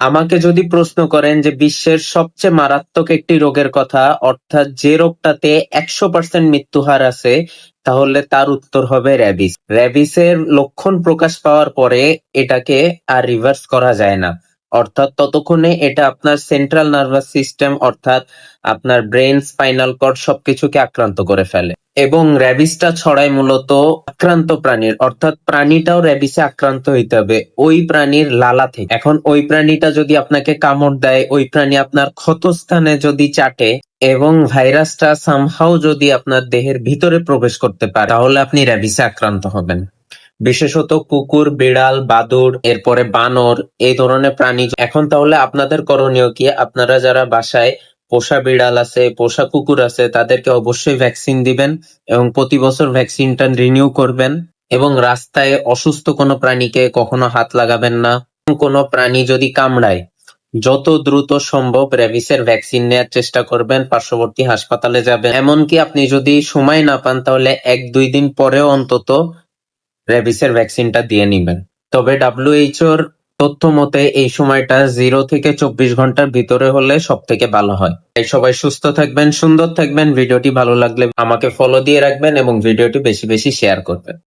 আমাকে যদি প্রশ্ন করেন যে বিশ্বের সবচেয়ে মারাত্মক একটি রোগের কথা, অর্থাৎ যে রোগটাতে একশো পার্সেন্ট মৃত্যুহার আছে, তাহলে তার উত্তর হবে র্যাবিস। র্যাবিসের লক্ষণ প্রকাশ পাওয়ার পরে এটাকে আর রিভার্স করা যায় না। অর্থাৎ ততক্ষণে এটা আপনার সেন্ট্রাল নার্ভাস সিস্টেম অর্থাৎ আপনার ব্রেন স্পাইনাল কর্ড সবকিছুকে আক্রান্ত করে ফেলে। এবং র্যাবিসটা ছড়ায় মূলত আক্রান্ত প্রাণীর, অর্থাৎ প্রাণীটাও র্যাবিসে আক্রান্ত হইতে হবে, ওই প্রাণীর লালা থেকে। এখন ওই প্রাণীটা যদি আপনাকে কামড় দেয়, ওই প্রাণী আপনার ক্ষতস্থানে যদি চাটে এবং ভাইরাসটা সামহাও যদি আপনার দেহের ভিতরে প্রবেশ করতে পারে, তাহলে আপনি র্যাবিসে আক্রান্ত হবেন। বিশেষত কুকুর, বিড়াল, বাদুড়, এরপরে বানর, এই ধরনের প্রাণী। এখন তাহলে আপনাদের করণীয় কি? আপনারা যারা বাসায় পোষা বিড়াল আছে, পোষা কুকুর আছে, তাদেরকে অবশ্যই ভ্যাকসিন দিবেন এবং প্রতি বছর ভ্যাকসিনটা রিনিউ করবেন এবং রাস্তায় অসুস্থ কোনো প্রাণীকে কখনো হাত লাগাবেন না। কোনো প্রাণী যদি কামড়ায়, যত দ্রুত সম্ভব র্যাবিসের ভ্যাকসিন নেওয়ার চেষ্টা করবেন, পার্শ্ববর্তী হাসপাতালে যাবেন। এমনকি আপনি যদি সময় না পান, তাহলে এক দুই দিন পরেও অন্তত র্যাবিসের ভ্যাকসিনটা দিয়ে নিবেন। তবে ডাব্লিউএইচওর তথ্য মতে, এই সময়টা জিরো থেকে চব্বিশ ঘণ্টার ভিতরে হলে সব থেকে ভালো হয়। তাই সবাই সুস্থ থাকবেন, সুন্দর থাকবেন। ভিডিওটি ভালো লাগলে আমাকে ফলো দিয়ে রাখবেন এবং ভিডিওটি বেশি বেশি শেয়ার করবেন।